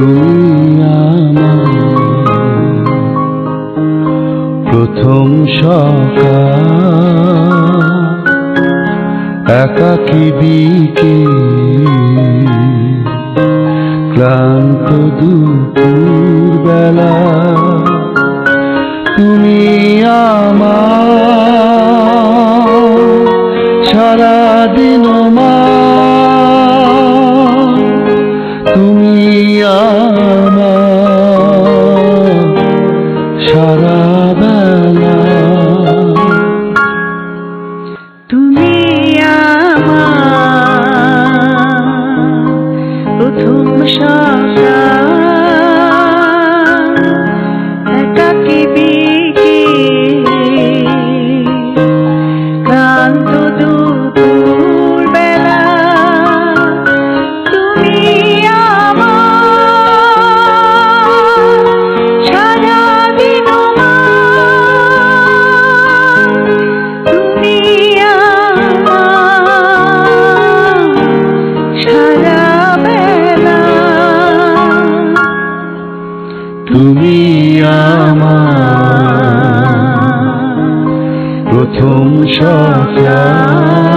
তুই আমার প্রথম সকাল একাকি বিকে ক্লান্ত দুপুর বেলা তুমি আমার সারাদিন মা একাকী তুমি আমার প্রথম সকাল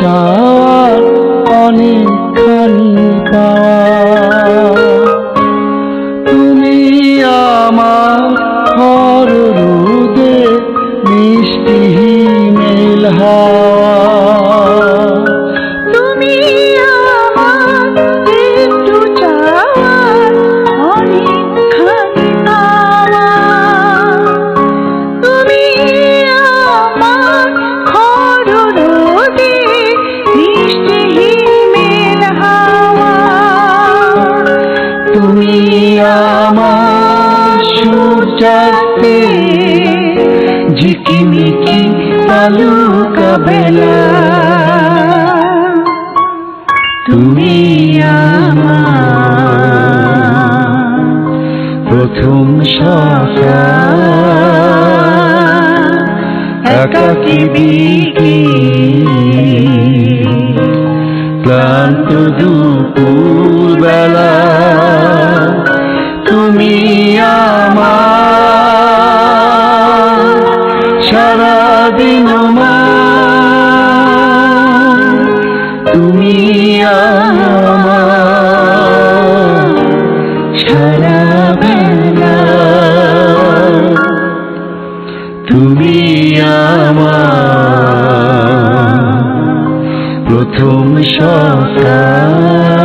चा ঝিকিমিকি তালুকা বেলা তুমি আমার প্রথম সকাল একাকি বিকি? ক্লান্ত দুপুর বেলা প্রথম সকাল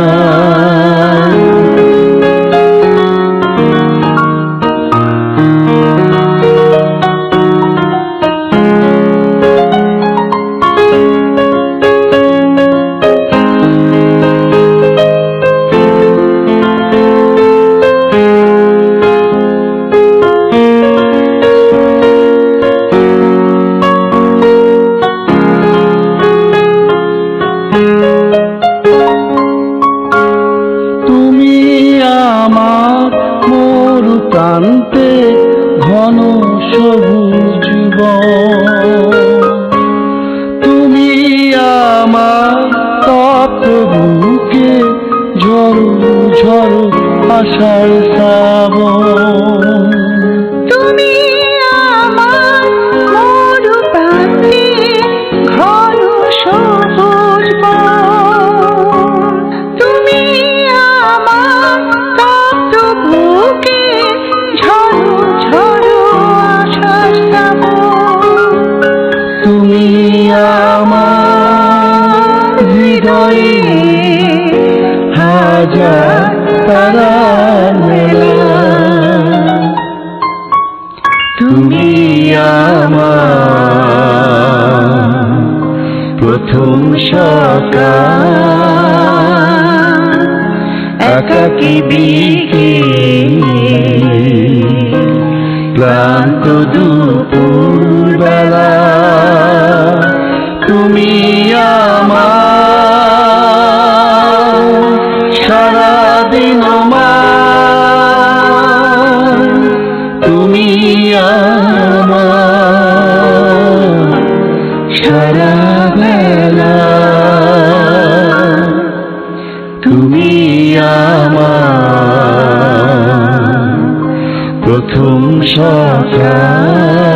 প্রান্তে ঘন সবুজ। তুমি আমার তপ্ত বুকে ঝড় ঝড় আষাঢ় শ্রাবণ তুমি আমার হৃদয়ে হাজার তারা মেলা। তুমি আমার প্রথম সকাল। একাকি বিকে ক্লান্ত দুপুর বেলা তুমি সারাদিন তুমি সারা তুমি আমার প্রথম সকাল